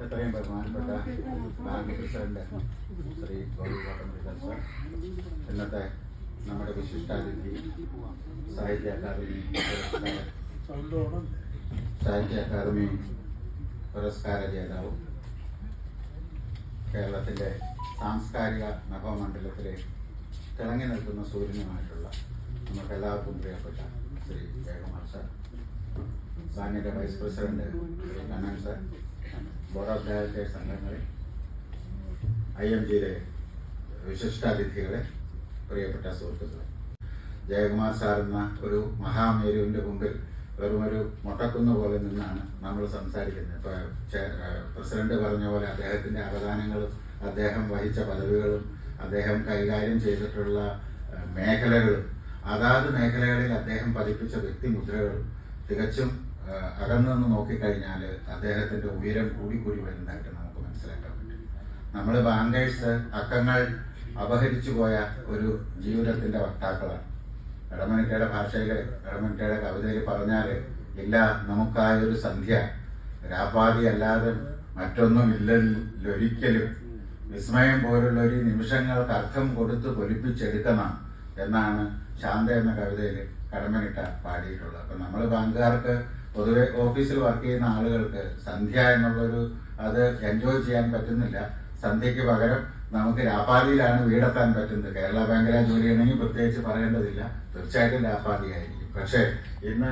എത്രയും ബഹുമാനപ്പെട്ട bank president Shri Gauri Kottamurickal sir ഇന്നത്തെ നമ്മുടെ വിശിഷ്ടാതിഥി സാഹിത്യ അക്കാദമി സാഹിത്യ അക്കാദമി പുരസ്കാര ജേതാവും കേരളത്തിന്റെ സാംസ്കാരിക നഭമണ്ഡലത്തിലെ തിളങ്ങി നിൽക്കുന്ന സൂര്യനുമായിട്ടുള്ള നമുക്ക് എല്ലാവർക്കും പ്രിയപ്പെട്ട ശ്രീ ജയകുമാർ സാർ ബാങ്കിന്റെ vice president Shri Kannan sir directors അംഗങ്ങളെ ഐ എം ജിയിലെ വിശിഷ്ടാതിഥികളെ പ്രിയപ്പെട്ട സുഹൃത്തുക്കളെ. ജയകുമാർ സാർ എന്ന ഒരു മഹാമേരുവിന്റെ മുമ്പിൽ വെറും ഒരു മുട്ടക്കുന്ന് പോലെ നിന്നാണ് നമ്മൾ സംസാരിക്കുന്നത്. ഇപ്പോൾ പ്രസിഡന്റ് പറഞ്ഞ പോലെ അദ്ദേഹത്തിന്റെ അവദാനങ്ങളും അദ്ദേഹം വഹിച്ച പദവികളും അദ്ദേഹം കൈകാര്യം ചെയ്തിട്ടുള്ള മേഖലകളും അതാത് മേഖലകളിൽ അദ്ദേഹം പതിപ്പിച്ച വ്യക്തിമുദ്രകളും തികച്ചും അകന്നു നിന്ന് നോക്കിക്കഴിഞ്ഞാൽ അദ്ദേഹത്തിന്റെ ഉയരം കൂടി വരുന്നതായിട്ട് നമുക്ക് മനസ്സിലാക്കാൻ പറ്റും. നമ്മൾ ബാങ്കേഴ്സ് അക്കങ്ങൾ അപഹരിച്ചു പോയ ഒരു ജീവിതത്തിന്റെ വക്താക്കളാണ്. ഇടമണിക്കയുടെ ഭാഷയിൽ ഇടമണിക്കയുടെ കവിതയിൽ പറഞ്ഞാൽ ഇല്ല നമുക്കായൊരു സന്ധ്യ. രാപ്പാതി അല്ലാതെ മറ്റൊന്നുമില്ലൊരിക്കലും വിസ്മയം പോലുള്ള ഒരു നിമിഷങ്ങൾക്ക് അർത്ഥം കൊടുത്ത് പൊലിപ്പിച്ചെടുക്കണം എന്നാണ് ശാന്ത എന്ന കവിതയിൽ കടമനിട്ട പാടിയിട്ടുള്ളത്. അപ്പം നമ്മൾ ബാങ്കുകാർക്ക് പൊതുവെ ഓഫീസിൽ വർക്ക് ചെയ്യുന്ന ആളുകൾക്ക് സന്ധ്യ എന്നുള്ളൊരു അത് എൻജോയ് ചെയ്യാൻ പറ്റുന്നില്ല. സന്ധ്യയ്ക്ക് പകരം നമുക്ക് രാപ്പാതിയിലാണ് വീടെത്താൻ പറ്റുന്നത്. കേരള ബാങ്കിലെ ജോലി ചെയ്യണമെങ്കിൽ പ്രത്യേകിച്ച് പറയേണ്ടതില്ല. തീർച്ചയായിട്ടും രാപ്പാതിയായിരിക്കും. പക്ഷേ ഇന്ന്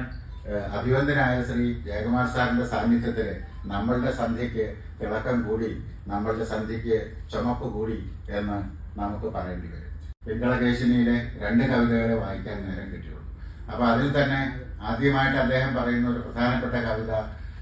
അഭിവന്ദനായ ശ്രീ ജയകുമാർ സാറിന്റെ സാന്നിധ്യത്തിൽ നമ്മളുടെ സന്ധ്യയ്ക്ക് തിളക്കം കൂടി നമ്മളുടെ സന്ധ്യയ്ക്ക് ചുമപ്പ് കൂടി എന്ന് നമുക്ക് പറയേണ്ടി വരും. പിങ്കളകേശിനിയിലെ രണ്ട് കവിതകളെ വായിക്കാൻ നേരം കിട്ടിയുള്ളൂ. അപ്പൊ അതിൽ തന്നെ ആദ്യമായിട്ട് അദ്ദേഹം പറയുന്ന ഒരു പ്രധാനപ്പെട്ട കവിത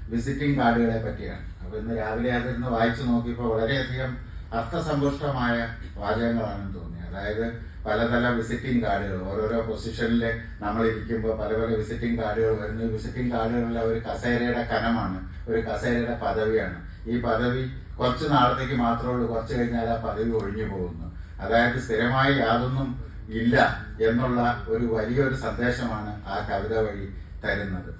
വിസിറ്റിംഗ് കാർഡുകളെ പറ്റിയാണ്. അപ്പൊ ഇന്ന് രാവിലെ അതിരുന്ന് വായിച്ചു നോക്കിയപ്പോൾ വളരെയധികം അർത്ഥസമ്പുഷ്ടമായ വാചകങ്ങളാണെന്ന് തോന്നി. അതായത് പലതരം വിസിറ്റിംഗ് കാർഡുകൾ ഓരോരോ പൊസിഷനിൽ നമ്മൾ ഇരിക്കുമ്പോൾ പല പല വിസിറ്റിംഗ് കാർഡുകൾ വരുന്നു. വിസിറ്റിംഗ് കാർഡുകളിലെ ഒരു കസേരയുടെ കനമാണ് ഒരു കസേരയുടെ പദവിയാണ്. ഈ പദവി കുറച്ച് നാളത്തേക്ക് മാത്രമേ ഉള്ളൂ കുറച്ച് കഴിഞ്ഞാൽ ആ പദവി ഒഴിഞ്ഞു പോകുന്നു. അതായത് സ്ഥിരമായി യാതൊന്നും ഇല്ല എന്നുള്ള ഒരു വലിയൊരു സന്ദേശമാണ് ആ കവിത വഴി തരുന്നത്.